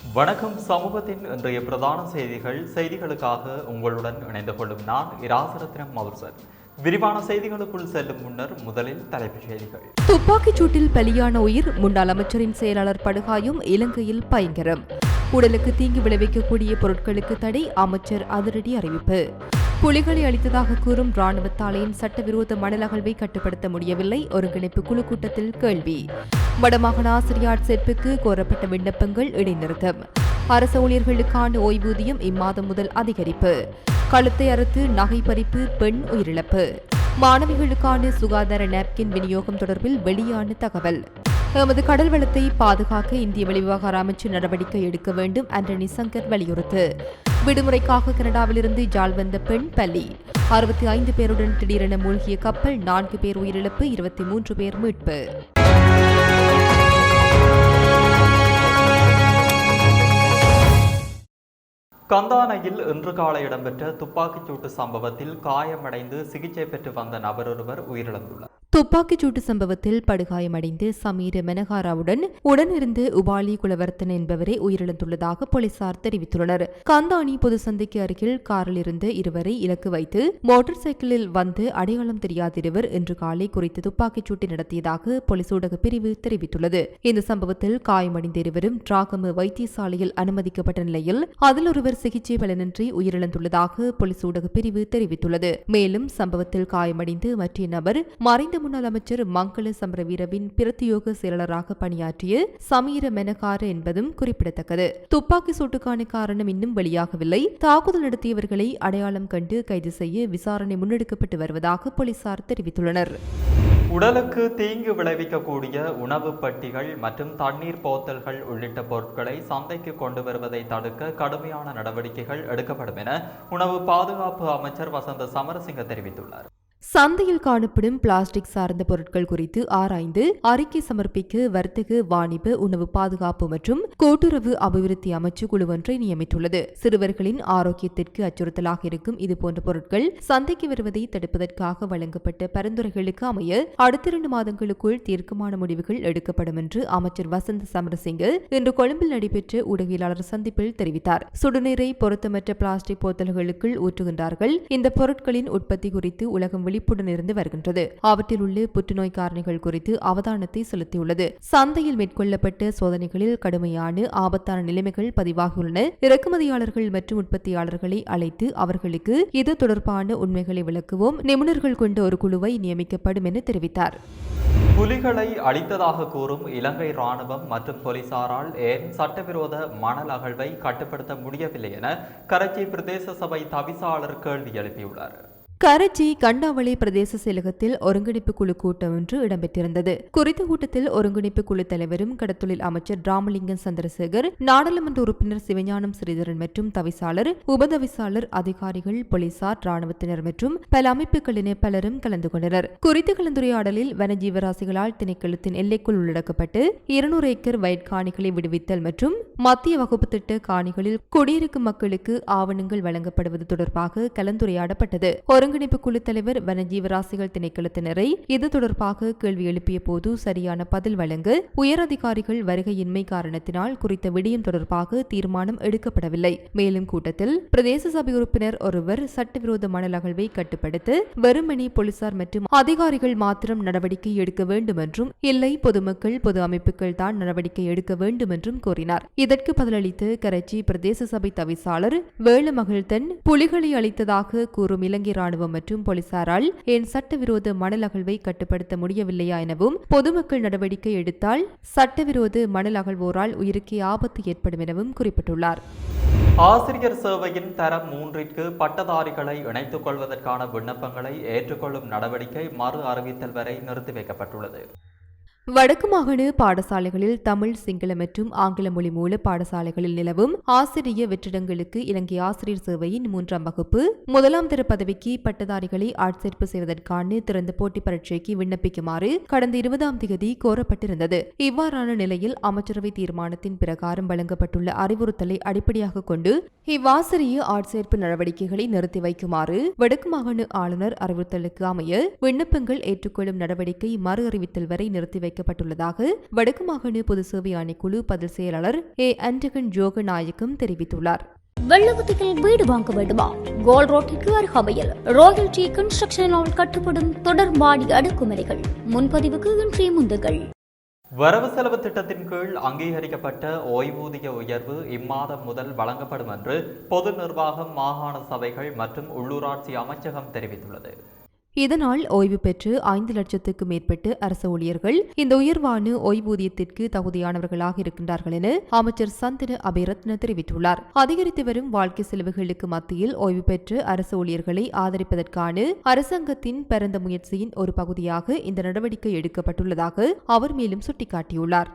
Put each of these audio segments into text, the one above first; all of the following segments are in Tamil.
வணக்கம். சமூகத்தின் இன்றைய பிரதான செய்திகள் செய்திகளுக்காக உங்களுடன் இணைந்து கொள்ளும் நான் இராசரத்னம் மவுசர் விரிவான செய்திகளுக்குள் செல்லும் முன்னர் முதலில் தலைப்புச் செய்திகள். துப்பாக்கிச் சூட்டில் பலியான உயிர் முன்னாள் அமைச்சரின் செயலாளர் படுகாயும் இலங்கையில் பயங்கரம். உடலுக்கு தீங்கு விளைவிக்கக்கூடிய பொருட்களுக்கு தடை அமைச்சர் அதிரடி அறிவிப்பு. புலிகளை அளித்ததாக கூறும் ராணுவத்தாலையின் சட்டவிரோத மணல் அகழ்வை கட்டுப்படுத்த முடியவில்லை. ஒருங்கிணைப்பு குழு கூட்டத்தில் கேள்வி. வடமாகாண ஆசிரியார் சேர்ப்புக்கு கோரப்பட்ட விண்ணப்பங்கள் இடைநிறுத்தம். அரச ஊழியர்களுக்கான ஓய்வூதியம் இம்மாதம் முதல் அதிகரிப்பு. கழுத்தை அறுத்து நகை பறிப்பு பெண் உயிரிழப்பு. மாணவிகளுக்கான சுகாதார நாப்கின் விநியோகம் தொடர்பில் வெளியான தகவல். எமது கடல் வளத்தை பாதுகாக்க இந்திய வெளிவிவகார அமைச்சு நடவடிக்கை எடுக்க வேண்டும் ஆண்டனி சங்கர் வலியுறுத்து. விடுமுறைக்காக கனடாவிலிருந்து ஜால் வந்த பெண் பள்ளி அறுபத்தி ஐந்து பேருடன் திடீரென மூழ்கிய கப்பல் நான்கு பேர் உயிரிழப்பு இருபத்தி மூன்று பேர் மீட்பு. கந்தானையில் இன்று காலை இடம்பெற்ற துப்பாக்கிச் சூட்டு சம்பவத்தில் காயமடைந்து சிகிச்சை பெற்று வந்த நபரொருவர் உயிரிழந்துள்ளார். துப்பாக்கிச் சூட்டு சம்பவத்தில் படுகாயமடைந்து சமீர மெனகாராவுடன் உடனிருந்து உபாலி குலவர்த்தன் என்பவரே உயிரிழந்துள்ளதாக போலீசார் தெரிவித்துள்ளனர். கந்தானி பொது சந்தைக்கு அருகில் காரில் இருந்து இருவரை இலக்கு வைத்து மோட்டார் சைக்கிளில் வந்து அடையாளம் தெரியாத இருவர் இன்று காலை குறித்து துப்பாக்கிச் சூட்டு நடத்தியதாக போலீஸ் ஊடக பிரிவு தெரிவித்துள்ளது. இந்த சம்பவத்தில் காயமடைந்த இருவரும் டிராகமு வைத்தியசாலையில் அனுமதிக்கப்பட்ட நிலையில் அதில் ஒருவர் சிகிச்சை பலனின்றி உயிரிழந்துள்ளதாக போலீஸ் ஊடக பிரிவு தெரிவித்துள்ளது. மேலும் சம்பவத்தில் காயமடைந்து மற்ற நபர் மறைந்த முன்னாள் அமைச்சர் மங்கள சமரவீரவின் பிரத்தியோக செயலாளராக பணியாற்றிய சமீர மெனகார என்பதும் குறிப்பிடத்தக்கது. துப்பாக்கி சூட்டுக்கான காரணம் இன்னும் வெளியாகவில்லை. தாக்குதல் நடத்தியவர்களை அடையாளம் கண்டு கைது செய்ய விசாரணை முன்னெடுக்கப்பட்டு வருவதாக போலீசார் தெரிவித்துள்ளனர். உடலுக்கு தீங்கு விளைவிக்கக்கூடிய உணவுப் பட்டிகள் மற்றும் தண்ணீர் போத்தல்கள் உள்ளிட்ட பொருட்களை சந்தைக்கு கொண்டு வருவதை தடுக்க கடுமையான நடவடிக்கைகள் எடுக்கப்படும் என உணவு பாதுகாப்பு அமைச்சர் வசந்த சமரசிங்க தெரிவித்துள்ளார். சந்தையில் காணப்படும் பிளாஸ்டிக் சார்ந்த பொருட்கள் குறித்து ஆராய்ந்து அறிக்கை சமர்ப்பிக்க வர்த்தக வாணிப உணவு பாதுகாப்பு மற்றும் கூட்டுறவு அபிவிருத்தி அமைச்சு குழு ஒன்றை நியமித்துள்ளது. சிறுவர்களின் ஆரோக்கியத்திற்கு அச்சுறுத்தலாக இருக்கும் இதுபோன்ற பொருட்கள் சந்தைக்கு வருவதை தடுப்பதற்காக வழங்கப்பட்ட பரிந்துரைகளுக்கு அமைய அடுத்த இரண்டு மாதங்களுக்குள் தீர்க்கமான முடிவுகள் எடுக்கப்படும் என்று அமைச்சர் வசந்த் சமரசிங்க இன்று கொழும்பில் நடைபெற்ற ஊடகவியலாளர் சந்திப்பில் தெரிவித்தார். சுடுநீரை பொருத்தமற்ற பிளாஸ்டிக் போத்தல்களுக்குள் ஊற்றுகின்றார்கள். இந்த பொருட்களின் உற்பத்தி குறித்து உலகம் விழிப்புடன் இருந்து வருகின்றது. அவற்றில் உள்ள புற்றுநோய் காரணிகள் குறித்து அவதானத்தை செலுத்தியுள்ளது. சந்தையில் மேற்கொள்ளப்பட்ட சோதனைகளில் கடுமையான ஆபத்தான நிலைமைகள் பதிவாகியுள்ளன. இறக்குமதியாளர்கள் மற்றும் உற்பத்தியாளர்களை அழைத்து அவர்களுக்கு இது தொடர்பான உண்மைகளை விளக்குவோம். நிபுணர்கள் கொண்ட ஒரு குழுவை நியமிக்கப்படும் என தெரிவித்தார். புலிகளை அழித்ததாக கூறும் இலங்கை ராணுவம் மற்றும் போலீசாரால் ஏன் சட்டவிரோத மணல் அகழ்வை கட்டுப்படுத்த முடியவில்லை என கரச்சி பிரதேச சபை தவிசாளர் கேள்வி எழுப்பியுள்ளார். கரச்சி கண்டாவளி பிரதேச செயலகத்தில் ஒருங்கிணைப்பு குழு கூட்டம் ஒன்று இடம்பெற்றிருந்தது. குறித்த கூட்டத்தில் ஒருங்கிணைப்பு குழு தலைவரும் கடத்தொழில் அமைச்சர் ராமலிங்கம் சந்திரசேகர் நாடாளுமன்ற உறுப்பினர் சிவஞானம் ஸ்ரீதரன் மற்றும் தவிசாளர் உபதவிசாளர் அதிகாரிகள் போலீசார் ராணுவத்தினர் மற்றும் பல அமைப்புகளின பலரும் கலந்து கொண்டனர். குறித்த கலந்துரையாடலில் வனஜீவராசிகளால் திணைக்களத்தின் எல்லைக்குள் உள்ளடக்கப்பட்டு இருநூறு ஏக்கர் வயற்காணிகளை விடுவித்தல் மற்றும் மத்திய வகுப்பு திட்ட காணிகளில் குடியிருக்கும் மக்களுக்கு ஆவணங்கள் வழங்கப்படுவது தொடர்பாக கலந்துரையாடப்பட்டது. ஒருங்கிணைப்பு குழு தலைவர் வனஜீவராசிகள் திணைக்களத்தினரை இது தொடர்பாக கேள்வி எழுப்பிய போது சரியான பதில் வழங்க உயரதிகாரிகள் வருகையின்மை காரணத்தினால் குறித்த விடயம் தொடர்பாக தீர்மானம் எடுக்கப்படவில்லை. மேலும் கூட்டத்தில் பிரதேச சபை உறுப்பினர் ஒருவர் சட்டவிரோத மணல் அகழ்வை கட்டுப்படுத்த வெறுமனே போலீசார் மற்றும் அதிகாரிகள் மாத்திரம் நடவடிக்கை எடுக்க வேண்டும் என்றும் இல்லை பொதுமக்கள் பொது அமைப்புகள் தான் நடவடிக்கை எடுக்க வேண்டும் என்றும் கூறினார் இதற்கு பதிலளித்து கரைச்சி பிரதேச சபை தவிசாளர் வேலுமகிழ்தன் புலிகளை அளித்ததாக கூறும் இலங்கை ராணுவ ராணுவம் மற்றும் போலீசாரால் ஏன் சட்டவிரோத மணல் அகழ்வை கட்டுப்படுத்த முடியவில்லையா எனவும் பொதுமக்கள் நடவடிக்கை எடுத்தால் சட்டவிரோத மணல் அகழ்வோரால் உயிருக்கே ஆபத்து ஏற்படும் எனவும் குறிப்பிட்டுள்ளார். ஆசிரியர் சேவையின் தரம் மூன்றிற்கு பட்டதாரிகளை இணைத்துக் கொள்வதற்கான விண்ணப்பங்களை ஏற்றுக்கொள்ளும் நடவடிக்கை மறு அறிவித்தல் வரை நிறுத்தி வைக்கப்பட்டுள்ளது. வடக்கு மாகாண பாடசாலைகளில் தமிழ் சிங்கள மற்றும் ஆங்கில மொழி மூல பாடசாலைகளில் நிலவும் ஆசிரிய வெற்றிடங்களுக்கு இலங்கை ஆசிரியர் சேவையின் மூன்றாம் வகுப்பு. முதலாம் தர பதவிக்கு பட்டதாரிகளை ஆட்சேர்ப்பு செய்வதற்கான திறந்த போட்டி பரீட்சைக்கு விண்ணப்பிக்குமாறு கடந்த இருபதாம் தேதி கோரப்பட்டிருந்தது. இவ்வாறான நிலையில் அமைச்சரவை தீர்மானத்தின் பிரகாரம் வழங்கப்பட்டுள்ள அறிவுறுத்தலை அடிப்படையாக கொண்டு இவ்வாசிரிய ஆட்சேர்ப்பு நடவடிக்கைகளை நிறுத்தி வைக்குமாறு வடக்கு மாகாண ஆளுநர் அறிவுறுத்தலுக்கு அமைய விண்ணப்பங்கள் ஏற்றுக்கொள்ளும் நடவடிக்கை மறு அறிவித்தல் வரை நிறுத்தி வைக்கப்பட்டுள்ளதாக வடக்கு மாகாண பொது சேவை ஆணைக்குழு பதில் செயலாளர் ஏ. அண்டகன் ஜோகநாயக்கம் தெரிவித்துள்ளார். வெள்ளவத்தியில் வீடு வாங்க வேண்டுமா? கோல் ரோட்டிற்கு அருகாமையில் ராயல்டி கன்ஸ்ட்ரக்ஷனால் கட்டப்படும் தொடர் மாடி அடுக்குமுறைகள் முன்பதிவுக்கு இன்றைய முந்துங்கள் வரவு செலவு திட்டத்தின் கீழ் அங்கீகரிக்கப்பட்ட ஓய்வூதிய உயர்வு இம்மாதம் முதல் வழங்கப்படும் என்று பொது நிர்வாகம் மாகாண சபைகள் மற்றும் உள்ளூராட்சி அமைச்சகம் தெரிவித்துள்ளது. இதனால் ஓய்வு பெற்று ஐந்து லட்சத்துக்கு மேற்பட்டு அரசு ஊழியர்கள் இந்த உயர்வான ஓய்வூதியத்திற்கு தகுதியானவர்களாக இருக்கின்றார்கள் என அமைச்சர் சந்தன அபிரத்ன தெரிவித்துள்ளார். அதிகரித்து வரும் வாழ்க்கை செலவுகளுக்கு மத்தியில் ஓய்வு பெற்று அரசு ஊழியர்களை ஆதரிப்பதற்கான அரசாங்கத்தின் பரந்த முயற்சியின் ஒரு பகுதியாக இந்த நடவடிக்கை எடுக்கப்பட்டுள்ளதாக அவர் மேலும் சுட்டிக்காட்டியுள்ளார்.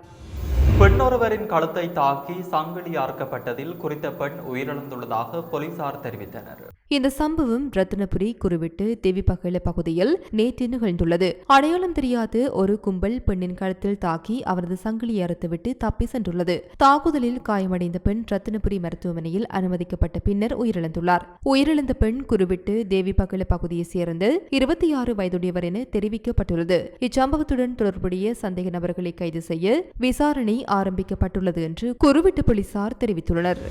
பெண்ணொருவரின் கழுத்தை தாக்கி சங்கிலி அறுக்கப்பட்டதில் குறித்த பெண் உயிரிழந்துள்ளதாக போலீசார் தெரிவித்தனர். இந்த சம்பவம் ரத்தினபுரி குருவிட்டு தேவிப்பகல பகுதியில் நேற்று நிகழ்ந்துள்ளது. அடையாளம் தெரியாத ஒரு கும்பல் பெண்ணின் கழுத்தில் தாக்கி அவரது சங்கிலி அறுத்துவிட்டு தப்பி சென்றுள்ளது. தாக்குதலில் காயமடைந்த பெண் ரத்தினபுரி மருத்துவமனையில் அனுமதிக்கப்பட்ட பின்னர் உயிரிழந்துள்ளார். உயிரிழந்த பெண் குருவிட்டு தேவிப்பகல பகுதியைச் சேர்ந்த இருபத்தி ஆறு வயதுடையவர் என தெரிவிக்கப்பட்டுள்ளது. இச்சம்பவத்துடன் தொடர்புடைய சந்தேக நபர்களை கைது செய்ய விசாரணை ஆரம்பிக்கப்பட்டுள்ளது என்று குருவிட்டு போலீசார் தெரிவித்துள்ளனர்.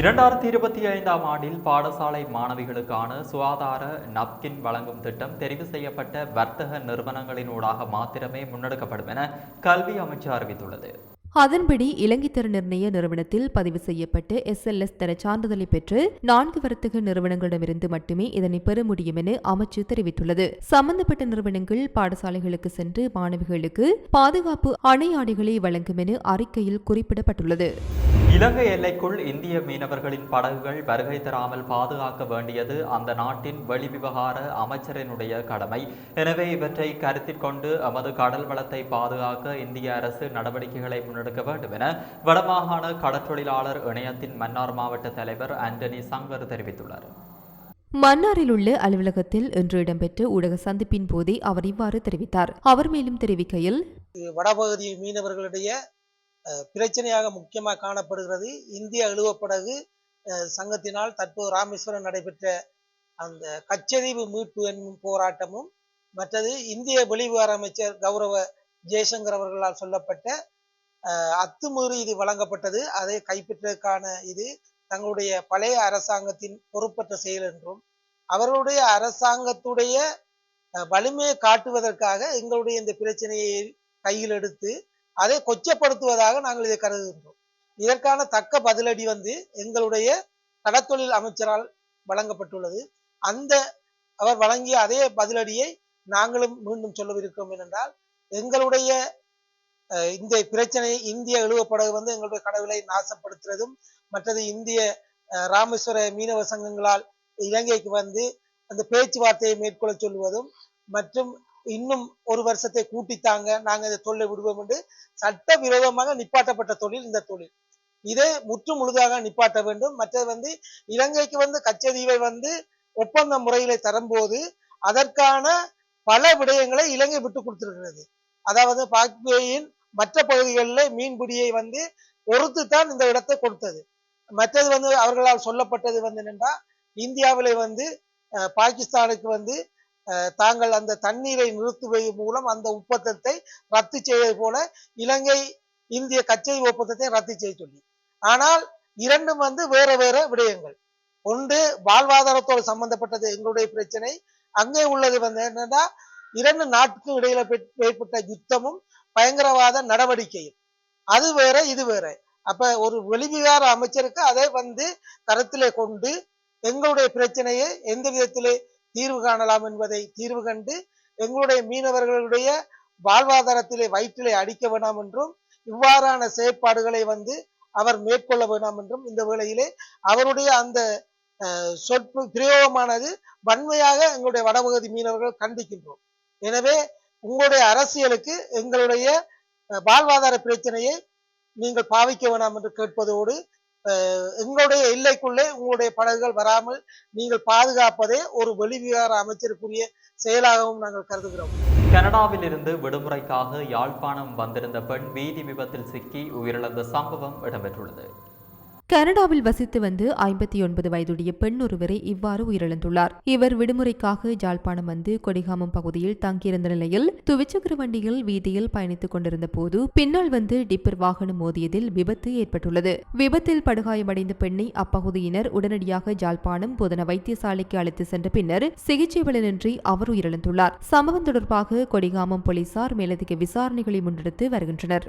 இரண்டாயிரத்தி இருபத்தி ஐந்தாம் ஆண்டில் பாடசாலை மாணவிகளுக்கான சுகாதார நப்கின் வழங்கும் திட்டம் தெரிவு செய்யப்பட்ட வர்த்தக நிறுவனங்களினூடாக மாத்திரமே முன்னெடுக்கப்படும் என கல்வி அமைச்சு அறிவித்துள்ளது. அதன்படி இலங்கை தர நிர்ணய நிறுவனத்தில் பதிவு செய்யப்பட்டு எஸ் எல் எஸ் தர சான்றிதழை பெற்று நான்கு வர்த்தக நிறுவனங்களிடமிருந்து மட்டுமே இதனை பெற முடியும் என அமைச்சு தெரிவித்துள்ளது. சம்பந்தப்பட்ட நிறுவனங்கள் பாடசாலைகளுக்கு சென்று மாணவிகளுக்கு பாதுகாப்பு அணையாடைகளை வழங்கும் என அறிக்கையில் குறிப்பிடப்பட்டுள்ளது. இலங்கை எல்லைக்குள் இந்திய மீனவர்களின் படகுகள் வருகை தராமல் பாதுகாக்க வேண்டியது அந்த நாட்டின் வெளிவிவகார அமைச்சரினுடைய கடமை. எனவே இவற்றை கருத்தில் கொண்டு எமது கடல் வளத்தை பாதுகாக்க இந்திய அரசு நடவடிக்கைகளை முன்னெடுக்க வேண்டும் என வடமாகாண கடற்றொழிலாளர் இணையத்தின் மன்னார் மாவட்ட தலைவர் ஆண்டனி சங்கர் தெரிவித்துள்ளார். மன்னாரில் உள்ள அலுவலகத்தில் இன்று இடம்பெற்ற ஊடக சந்திப்பின் போதே அவர் இவ்வாறு தெரிவித்தார். அவர் மேலும் தெரிவிக்கையில் வடபகுதி மீனவர்களுடைய பிரச்சனையாக முக்கியமாக காணப்படுகிறது. இந்திய இழுவப்படகு அஹ், சங்கத்தினால் தற்போது ராமேஸ்வரம் நடைபெற்ற அந்த கச்சதீவு மீட்பு என்னும் போராட்டமும் மற்றது இந்திய வெளிவிவகார அமைச்சர் கௌரவ ஜெய்சங்கர் அவர்களால் சொல்லப்பட்ட அத்துமீறி இது வழங்கப்பட்டது. அதை கைப்பற்றுவதற்கான இது தங்களுடைய பழைய அரசாங்கத்தின் பொறுப்பற்ற செயல் என்றும் அவர்களுடைய அரசாங்கத்துடைய வலிமையை காட்டுவதற்காக எங்களுடைய இந்த பிரச்சனையை கையில் எடுத்து அதை கொச்சப்படுத்துவதாக நாங்கள் இதை கருதுகின்றோம். இதற்கான தக்க பதிலடி வந்து எங்களுடைய கடத்தொழில் அமைச்சரால் வழங்கப்பட்டுள்ளது. அந்த அவர் வழங்கிய அதே பதிலடியை நாங்களும் மீண்டும் சொல்லவிருக்கிறோம் என்றால் எங்களுடைய இந்த பிரச்சனை இந்திய இழுவப்படகு வந்து எங்களுடைய கடவுளை நாசப்படுத்துறதும் மற்றது இந்திய ராமேஸ்வர மீனவ சங்கங்களால் இலங்கைக்கு வந்து அந்த பேச்சுவார்த்தையை மேற்கொள்ள சொல்லுவதும் மற்றும் இன்னும் ஒரு வருஷத்தை கூட்டித்தாங்க நாங்கள் இந்த தொழிலை விடுவோம் என்று சட்ட விரோதமாக நிப்பாட்டப்பட்ட தொழில் இந்த தொழில். இதை முற்று முழுதாக நிப்பாட்ட வேண்டும். மற்றது வந்து இலங்கைக்கு வந்து கச்சதீவை வந்து ஒப்பந்த முறையில தரும்போது அதற்கான பல விடயங்களை இலங்கை விட்டு கொடுத்திருக்கிறது. அதாவது பாக்பேயின் மற்ற பகுதிகளில் மீன்பிடியை வந்து பொறுத்து தான் இந்த இடத்தை கொடுத்தது. மற்றது வந்து அவர்களால் சொல்லப்பட்டது வந்து என்னென்னா இந்தியாவிலே வந்து அஹ், பாகிஸ்தானுக்கு வந்து அஹ், தாங்கள் அந்த தண்ணீரை நிறுத்துவது மூலம் அந்த ஒப்பந்தத்தை ரத்து செய்வது போல இலங்கை இந்திய கச்சை ஒப்பந்தத்தை ரத்து செய்ய சொல்லி. ஆனால் இரண்டும் வந்து வேற வேற விடயங்கள். ஒன்று வாழ்வாதாரத்தோடு சம்பந்தப்பட்டது எங்களுடைய பிரச்சனை. அங்கே உள்ளது வந்து என்னன்னா இரண்டு நாட்டுக்கும் இடையில ஏற்பட்ட யுத்தமும் பயங்கரவாத நடவடிக்கை அது வேற இது வேற. அப்ப ஒரு வெளிவிகார அமைச்சருக்கு அதை வந்து கருத்திலே கொண்டு எங்களுடைய பிரச்சனையை எந்த விதத்திலே தீர்வு காணலாம் என்பதை தீர்வு கண்டு எங்களுடைய மீனவர்களுடைய வாழ்வாதாரத்திலே வயிற்றிலே அடிக்க வேண்டாம் என்றும் இவ்வாறான செயற்பாடுகளை வந்து அவர் மேற்கொள்ள வேணாம் என்றும் இந்த வேளையிலே அவருடைய அந்த அஹ், சொற்பு பிரயோகமானது வன்மையாக எங்களுடைய வடபகுதி மீனவர்கள் கண்டிக்கின்றோம். எனவே உங்களுடைய அரசியலுக்கு எங்களுடைய வாழ்வாதார பிரச்சனையை நீங்கள் பாவிக்க வேண்டாம் என்று கேட்பதோடு அஹ், எங்களுடைய எல்லைக்குள்ளே உங்களுடைய படகுகள் வராமல் நீங்கள் பாதுகாப்பதே ஒரு வெளிவிவகார அமைச்சருக்குரிய செயலாகவும் நாங்கள் கருதுகிறோம். கனடாவில் இருந்து விடுமுறைக்காக யாழ்ப்பாணம் வந்திருந்த பெண் வீதி விபத்தில் சிக்கி உயிரிழந்த சம்பவம் இடம்பெற்றுள்ளது. கனடாவில் வசித்து வந்து ஐம்பத்தி ஒன்பது வயதுடைய பெண் ஒருவரை இவ்வாறு உயிரிழந்துள்ளார். இவர் விடுமுறைக்காக ஜாழ்ப்பாணம் வந்து கொடிகாமம் பகுதியில் தங்கியிருந்த நிலையில் துவிச்சக்கர வண்டியில் வீதியில் பயணித்துக் கொண்டிருந்த போது பின்னால் வந்து டிப்பர் வாகனம் மோதியதில் விபத்து ஏற்பட்டுள்ளது. விபத்தில் படுகாயமடைந்த பெண்ணை அப்பகுதியினர் உடனடியாக ஜாழ்ப்பாணம் போதன வைத்தியசாலைக்கு அழைத்து சென்ற பின்னர் சிகிச்சை பலனின்றி அவர் உயிரிழந்துள்ளார். சம்பவம் தொடர்பாக கொடிகாமம் போலீசார் மேலதிக விசாரணைகளை முன்னெடுத்து வருகின்றனர்.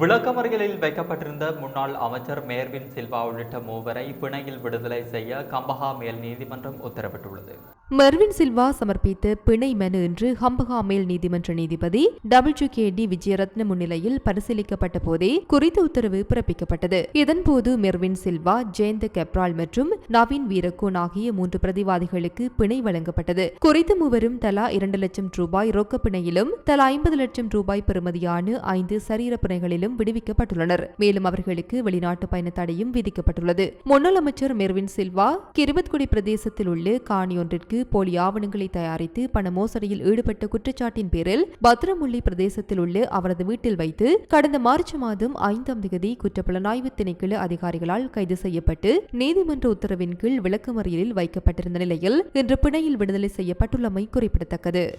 விளக்கமறிகளில் வைக்கப்பட்டிருந்த முன்னாள் அமைச்சர் மேர்வின் சில்வா உள்ளிட்ட மூவரை பிணையில் விடுதலை செய்ய கம்பஹா மேல் நீதிமன்றம் உத்தரவிட்டுள்ளது. மெர்வின் சில்வா சமர்ப்பித்த பிணை மனு இன்று ஹம்பகா மேல் நீதிமன்ற நீதிபதி டபிள்யூ கே டி விஜயரத்ன முன்னிலையில் பரிசீலிக்கப்பட்ட போதே குறித்த உத்தரவு பிறப்பிக்கப்பட்டது. இதன்போது மெர்வின் சில்வா ஜெயந்த கெப்ரால் மற்றும் நவீன் வீரகோன் ஆகிய மூன்று பிரதிவாதிகளுக்கு பிணை வழங்கப்பட்டது. குறித்த மூவரும் தலா இரண்டு லட்சம் ரூபாய் ரொக்க பிணையிலும் தலா ஐம்பது லட்சம் ரூபாய் பெறுமதியான ஐந்து சரீர பிணைகளிலும் விடுவிக்கப்பட்டுள்ளனர். மேலும் அவர்களுக்கு வெளிநாட்டு பயண தடையும் விதிக்கப்பட்டுள்ளது. முன்னாள் அமைச்சர் மெர்வின் சில்வா கிருபத்குடி பிரதேசத்தில் உள்ள காணியொன்றிற்கு போலி ஆவணங்களை தயாரித்து பண மோசடியில் ஈடுபட்ட குற்றச்சாட்டின் பேரில் பத்திரமுள்ளி பிரதேசத்தில் உள்ள அவரது வீட்டில் வைத்து கடந்த மார்ச் மாதம் ஐந்தாம் தேதி குற்றப்புலனாய்வு திணைக்கள அதிகாரிகளால் கைது செய்யப்பட்டு நீதிமன்ற உத்தரவின் கீழ் விளக்குமறியலில் வைக்கப்பட்டிருந்த நிலையில் இன்று பிணையில் விடுதலை செய்யப்பட்டுள்ளமை குறிப்பிடத்தக்கது.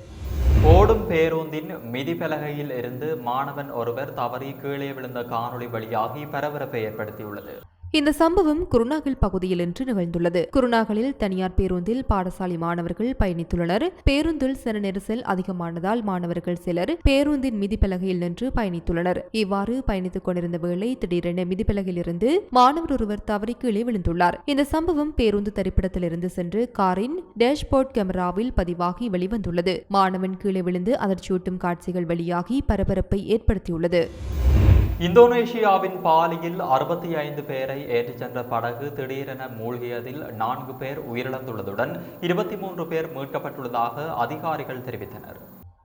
ஓடும் பேருந்தின் மிதிப்பலகையில் இருந்து மாணவன் ஒருவர் தவறி கீழே விழுந்த காணொலி வழியாகி பரபரப்பை ஏற்படுத்தியுள்ளது. இந்த சம்பவம் குருநாகல் பகுதியில் இன்று நிகழ்ந்துள்ளது. குருநாகலில் தனியார் பேருந்தில் பாடசாலை மாணவர்கள் பயணித்துள்ளனர். பேருந்தில் சிறு நெரிசல் அதிகமானதால் மாணவர்கள் சிலர் பேருந்தின் மிதிப்பலகையில் நின்று பயணித்துள்ளனர். இவ்வாறு பயணித்துக் கொண்டிருந்த வேளை திடீரென மிதிப்பலகையிலிருந்து மாணவர் ஒருவர் தவறி கீழே விழுந்துள்ளார். இந்த சம்பவம் பேருந்து திரைப்படத்திலிருந்து சென்று காரின் டேஷ்போர்ட் கேமராவில் பதிவாகி வெளிவந்துள்ளது. மாணவன் கீழே விழுந்து அதிர்ச்சியூட்டும் காட்சிகள் வெளியாகி பரபரப்பை ஏற்படுத்தியுள்ளது. இந்தோனேஷியாவின் பாலியில் அறுபத்தி ஐந்து பேரை ஏற்றிச் சென்ற படகு திடீரென மூழ்கியதில் நான்கு பேர் உயிரிழந்துள்ளதுடன் இருபத்தி மூன்று பேர் மீட்கப்பட்டுள்ளதாக அதிகாரிகள் தெரிவித்தனர்.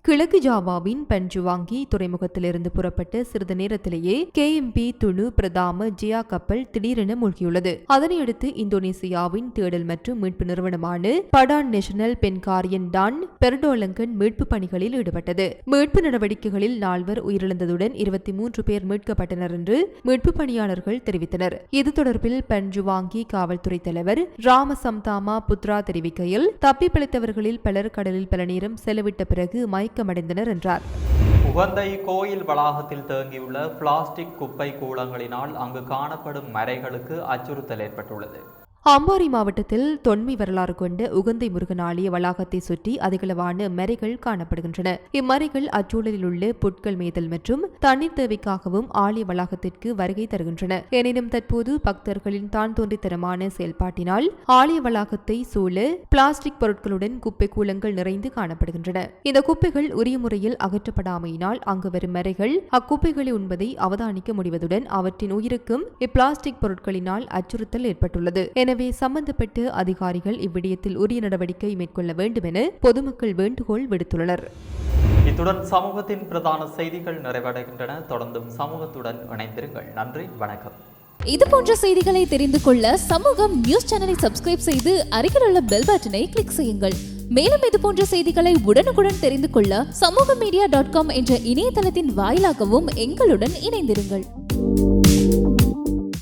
கிழக்கு ஜாவாவின் பஞ்சுவாங்கி துறைமுகத்திலிருந்து புறப்பட்ட சிறிது நேரத்திலேயே கேஎம்பி துணு பிரதாம ஜியா கப்பல் திடீரென மூழ்கியுள்ளது. அதனையடுத்து இந்தோனேசியாவின் தேடல் மற்றும் மீட்பு நிறுவனமான படான் நேஷனல் பென்காரியன் டான் பெர்டோலங்கன் மீட்பு பணிகளில் ஈடுபட்டது. மீட்பு நடவடிக்கைகளில் நால்வர் உயிரிழந்ததுடன் இருபத்தி மூன்று பேர் மீட்கப்பட்டனர் என்று மீட்பு பணியாளர்கள் தெரிவித்தனர். இது தொடர்பில் பஞ்சுவாங்கி காவல்துறை தலைவர் ராமசம்தாமா புத்ரா தெரிவிக்கையில் தப்பி பிழைத்தவர்களில் பலர் கடலில் பல நேரம் செலவிட்ட பிறகு மயக்கமடைந்தனர் என்றார். உகந்தை கோயில் வளாகத்தில் தேங்கியுள்ள பிளாஸ்டிக் குப்பை கூலங்களினால் அங்கு காணப்படும் மரைகளுக்கு அச்சுறுத்தல் ஏற்பட்டுள்ளது. அம்பாரி மாவட்டத்தில் தொன்மை வரலாறு கொண்ட உகந்தை முருகன் ஆலய வளாகத்தை சுற்றி அதிகளவான மரைகள் காணப்படுகின்றன. இம்மரைகள் அச்சூழலில் உள்ள புட்கள் மேதல் மற்றும் தண்ணீர் தேவைக்காகவும் ஆலய வளாகத்திற்கு வருகை தருகின்றன. எனினும் தற்போது பக்தர்களின் தான் தோன்றித்தனமான செயல்பாட்டினால் ஆலய வளாகத்தை சூழ பிளாஸ்டிக் பொருட்களுடன் குப்பை கூலங்கள் நிறைந்து காணப்படுகின்றன. இந்த குப்பைகள் உரிய முறையில் அகற்றப்படாமையினால் அங்கு வரும் மரைகள் அக்குப்பைகளை உண்பதை அவதானிக்க முடிவதுடன் அவற்றின் உயிருக்கும் இப்பிளாஸ்டிக் பொருட்களினால் அச்சுறுத்தல் ஏற்பட்டுள்ளது. என எனவே சம்பந்தப்பட்ட அதிகாரிகள் இவ்விடயத்தில் உரிய நடவடிக்கை மேற்கொள்ள வேண்டும் என பொதுமக்கள் வேண்டுகோள் விடுத்துள்ளனர். இத்துடன் சமூகத்தின் பிரதான செய்திகள் நிறைவடைகின்றன. தொடர்ந்தும் சமூகத்துடன் இணைந்திருங்கள். நன்றி வணக்கம். இது போன்ற செய்திகளை தெரிந்து கொள்ள சமூகம் நியூஸ் சேனலை சப்ஸ்கிரைப் செய்து அருகில் உள்ள பெல் பட்டனை கிளிக் செய்யுங்கள். மேலும் இது போன்ற செய்திகளை உடனுக்குடன் தெரிந்து கொள்ள சமூக மீடியா டாட் காம் என்ற இணையதளத்தின் வாயிலாகவும் எங்களுடன் இணைந்திருங்கள்.